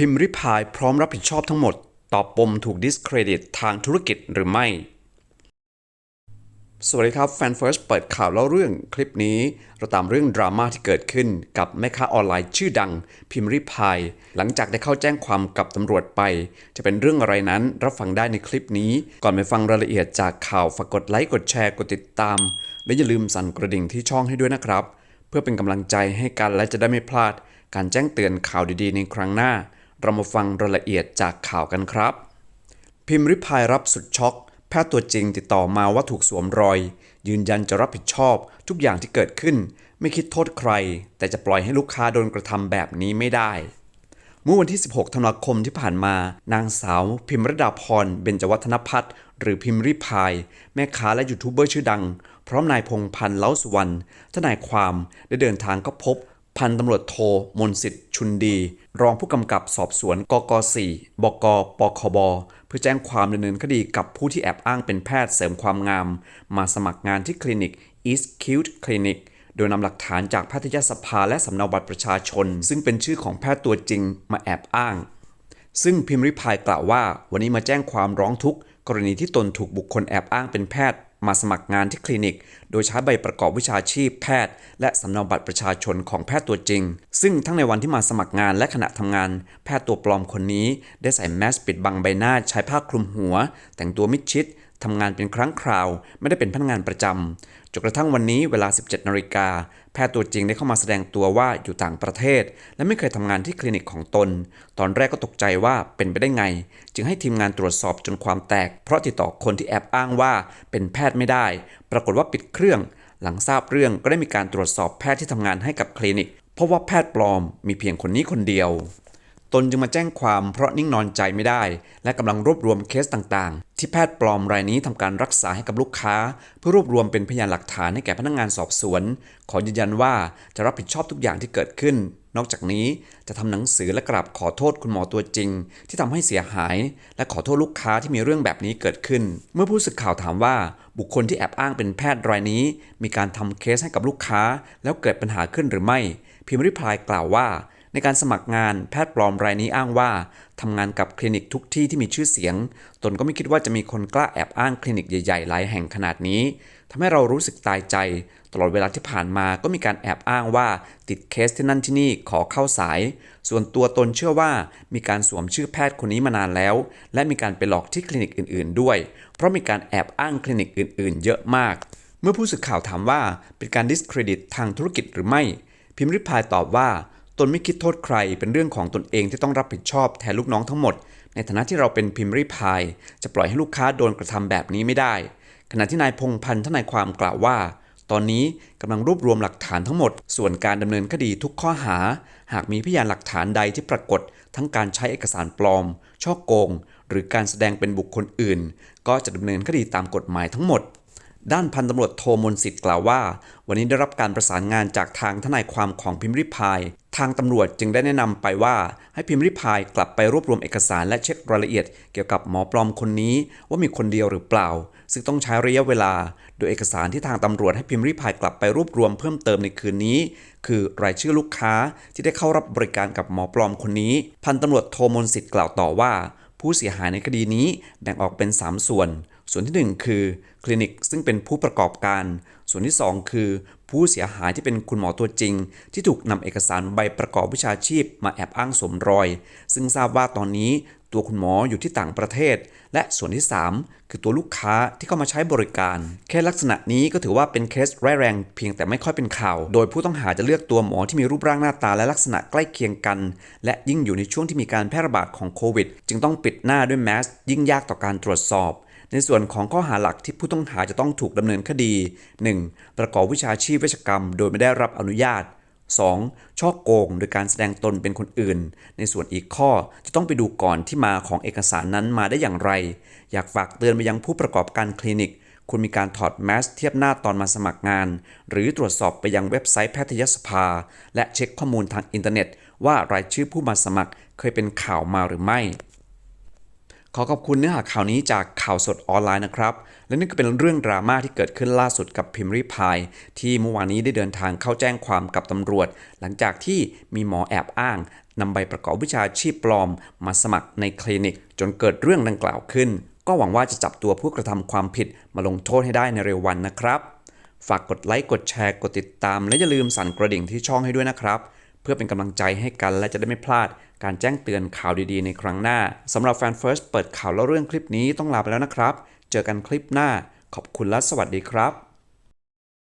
พิมพ์ริพายพร้อมรับผิดชอบทั้งหมด ตอบปมถูกดิสเครดิตทางธุรกิจหรือไม่ สวัสดีครับแฟนเฟิร์สเปิดข่าวเล่าเรื่องคลิปนี้ เราตามเรื่องดราม่าที่เกิดขึ้นกับแม่ค้าออนไลน์ชื่อดัง พิมพ์ริพาย หลังจากได้เข้าแจ้งความกับตำรวจไป จะเป็นเรื่องอะไรนั้นรับฟังได้ในคลิปนี้ ก่อนไปฟังรายละเอียดจากข่าวฝากกดไลค์กดแชร์กดติดตาม และอย่าลืมสั่นกระดิ่งที่ช่องให้ด้วยนะครับ เพื่อเป็นกำลังใจให้กันและจะได้ไม่พลาดการแจ้งเตือนข่าวดีๆ ในครั้งหน้า เรามาฟังรายละเอียดจากข่าวกันครับ พิมพ์ริพายรับสุดช็อก แพทย์ตัวจริงติดต่อมาว่าถูกสวมรอย ยืนยันจะรับผิดชอบทุกอย่างที่เกิดขึ้น ไม่คิดโทษใคร แต่จะปล่อยให้ลูกค้าโดนกระทำแบบนี้ไม่ได้เมื่อวันที่ 16 ธันวาคมที่ผ่านมา นางสาว พิมรดาพร เบญจวัฒนพัฒน์หรือพิมพ์ริพาย แม่ค้าและยูทูบเบอร์ชื่อดัง พร้อมนายพงพันธ์เล้าสุวรรณทนายความได้เดินทางก็พบ พันตำรวจโทมนสิทธิ์ชุนดี รองผู้กำกับสอบสวนกก 4 บก ปคบ เพื่อแจ้งความดำเนินคดีกับผู้ที่แอบอ้างเป็นแพทย์เสริมความงาม มาสมัครงานที่คลินิก East Cute Clinic โดยนำหลักฐานจากแพทยสภาและสำเนาบัตรประชาชน ซึ่งเป็นชื่อของแพทย์ตัวจริงมาแอบอ้าง ซึ่งพิมพ์ริพายกล่าวว่า วันนี้มาแจ้งความร้องทุกข์กรณีที่ตนถูกบุคคลแอบอ้างเป็นแพทย์ มาสมัครงานที่คลินิก โดยใช้ใบประกอบวิชาชีพแพทย์ และสำเนาบัตรประชาชนของแพทย์ตัวจริง ซึ่งทั้งในวันที่มาสมัครงานและขณะทำงาน แพทย์ตัวปลอมคนนี้ ได้ใส่แมสปิดบังใบหน้าใช้ผ้าคลุมหัว แต่งตัวมิดชิด ทำงานเป็นครั้งคราว ไม่ได้เป็นพนักงานประจำจนกระทั่งวันนี้เวลา 17นาฬิกาแพทย์ตัวจริงได้เข้ามาแสดงตัวว่าอยู่ต่างประเทศ และไม่เคยทำงานที่คลินิกของตน ตอนแรกก็ตกใจว่าเป็นไปได้ไง จึงให้ทีมงานตรวจสอบจนความแตก เพราะติดต่อคนที่แอบอ้างว่าเป็นแพทย์ไม่ได้ ปรากฏว่าปิดเครื่อง หลังทราบเรื่องก็ได้มีการตรวจสอบแพทย์ที่ทำงานให้กับคลินิกเพราะว่าแพทย์ปลอมมีเพียงคนนี้คนเดียว ตนจึงมาแจ้งความเพราะนิ่งนอนใจไม่ได้ และกำลังรวบรวมเคสต่างๆ ที่แพทย์ปลอมรายนี้ทำการรักษาให้กับลูกค้า เพื่อรวบรวมเป็นพยานหลักฐานให้แก่พนักงานสอบสวน ขอยืนยันว่าจะรับผิดชอบทุกอย่างที่เกิดขึ้น นอกจากนี้จะทำหนังสือและกราบขอโทษคุณหมอตัวจริง ที่ทำให้เสียหาย และขอโทษลูกค้าที่มีเรื่องแบบนี้เกิดขึ้น เมื่อผู้สื่อข่าวถามว่า บุคคลที่แอบอ้างเป็นแพทย์รายนี้ มีการทำเคสให้กับลูกค้า แล้วเกิดปัญหาขึ้นหรือไม่ พิมพ์ริพายกล่าวว่า ในการสมัครงานแพทย์ปลอมรายนี้อ้างว่าทำงานกับคลินิกทุกที่ที่มีชื่อเสียง ตนก็ไม่คิดว่าจะมีคนกล้าแอบอ้างคลินิกใหญ่ๆหลายแห่งขนาดนี้ทำให้เรารู้สึกตายใจ ตลอดเวลาที่ผ่านมาก็มีการแอบอ้างว่า ติดเคสที่นั่นที่นี่ขอเข้าสาย ส่วนตัวตนเชื่อว่า มีการสวมชื่อแพทย์คนนี้มานานแล้ว และมีการไปหลอกที่คลินิกอื่น ๆ ด้วย เพราะมีการแอบอ้างคลินิกอื่น ๆ เยอะมากเมื่อผู้สื่อข่าวถามว่าเป็นการดิสเครดิตทางธุรกิจหรือไม่ พิมพ์ริพายตอบว่า ตนไม่คิดโทษใครเป็นเรื่องของตนเองที่ต้องรับผิดชอบแทนลูกน้องทั้งหมด ในฐานะที่เราเป็นพิมพ์ริพาย จะปล่อยให้ลูกค้าโดนกระทำแบบนี้ไม่ได้ ขณะที่นายพงพันธ์ทนายความกล่าวว่า ตอนนี้กำลังรวบรวมหลักฐานทั้งหมด ส่วนการดำเนินคดีทุกข้อหา หากมีพยานหลักฐานใดที่ปรากฏ ทั้งการใช้เอกสารปลอม ช่อโกง หรือการแสดงเป็นบุคคลอื่น ก็จะดำเนินคดีตามกฎหมายทั้งหมดด้านพันตำรวจโทมนสิทธิ์กล่าวว่า วันนี้ได้รับการประสานงานจากทางทนายความของพิมพ์ริพาย ทางตำรวจจึงได้แนะนำไปว่า ให้พิมพ์ริพายกลับไปรวบรวมเอกสารและเช็ครายละเอียดเกี่ยวกับหมอปลอมคนนี้ว่ามีคนเดียวหรือเปล่า ซึ่งต้องใช้ระยะเวลา โดยเอกสารที่ทางตำรวจให้พิมพ์ริพายกลับไปรวบรวมเพิ่มเติมในคืนนี้ คือรายชื่อลูกค้าที่ได้เข้ารับบริการกับหมอปลอมคนนี้ พันตำรวจโทมนสิทธิ์กล่าวต่อว่า ผู้เสียหายในคดีนี้แบ่งออกเป็น 3 ส่วน ส่วนที่ 1 คือคลินิกซึ่งเป็นผู้ประกอบการ ส่วนที่ 2 คือ ผู้เสียหายที่เป็นคุณหมอตัวจริง ที่ถูกนำเอกสารใบประกอบวิชาชีพมาแอบอ้างสมรอย ซึ่งทราบว่าตอนนี้ตัวคุณหมออยู่ที่ต่างประเทศ และส่วนที่ 3 คือตัวลูกค้าที่เข้ามาใช้บริการ แค่ลักษณะนี้ก็ถือว่าเป็นเคสร้ายแรงเพียงแต่ไม่ค่อยเป็นข่าว โดยผู้ต้องหาจะเลือกตัวหมอที่มีรูปร่างหน้าตาและลักษณะใกล้เคียงกัน และยิ่งอยู่ในช่วงที่มีการแพร่ระบาดของโควิด จึงต้องปิดหน้าด้วยแมสยิ่งยากต่อการตรวจสอบ ในส่วนของข้อหาหลักที่ผู้ต้องหาจะต้องถูกดำเนินคดี 1. ประกอบวิชาชีพเวชกรรม โดยไม่ได้รับอนุญาต 2. ช่อโกงโดยการแสดงตนเป็นคนอื่น ในส่วนอีกข้อจะต้องไปดูก่อนที่มาของเอกสารนั้นมาได้อย่างไร อยากฝากเตือนไปยังผู้ประกอบการคลินิกคุณมีการถอดแมสเทียบหน้าตอนมาสมัครงาน หรือตรวจสอบไปยังเว็บไซต์แพทยสภา และเช็คข้อมูลทางอินเทอร์เน็ต ว่ารายชื่อผู้มาสมัครเคยเป็นข่าวมาหรือไม่ ขอขอบคุณเนื้อหาข่าวนี้จากข่าวสดออนไลน์นะครับ และนี่ก็เป็นเรื่องดราม่าที่เกิดขึ้นล่าสุดกับพิมริพายที่เมื่อวานนี้ได้เดินทางเข้าแจ้งความกับตำรวจ หลังจากที่มีหมอแอบอ้างนำใบประกอบวิชาชีพปลอม มาสมัครในคลินิก จนเกิดเรื่องดังกล่าวขึ้น ก็หวังว่าจะจับตัวผู้กระทำความผิดมาลงโทษให้ได้ในเร็ววันนะครับ ฝากกดไลค์กดแชร์กดติดตาม และอย่าลืมสั่นกระดิ่งที่ช่องให้ด้วยนะครับ เพื่อเป็นกำลังใจให้กันและจะได้ไม่พลาด การแจ้งเตือนข่าวดีๆ ในครั้งหน้าสำหรับแฟน First เปิดข่าวแล้วเรื่องคลิปนี้ต้องลาไปแล้วนะครับ เจอกันคลิปหน้า ขอบคุณและสวัสดีครับ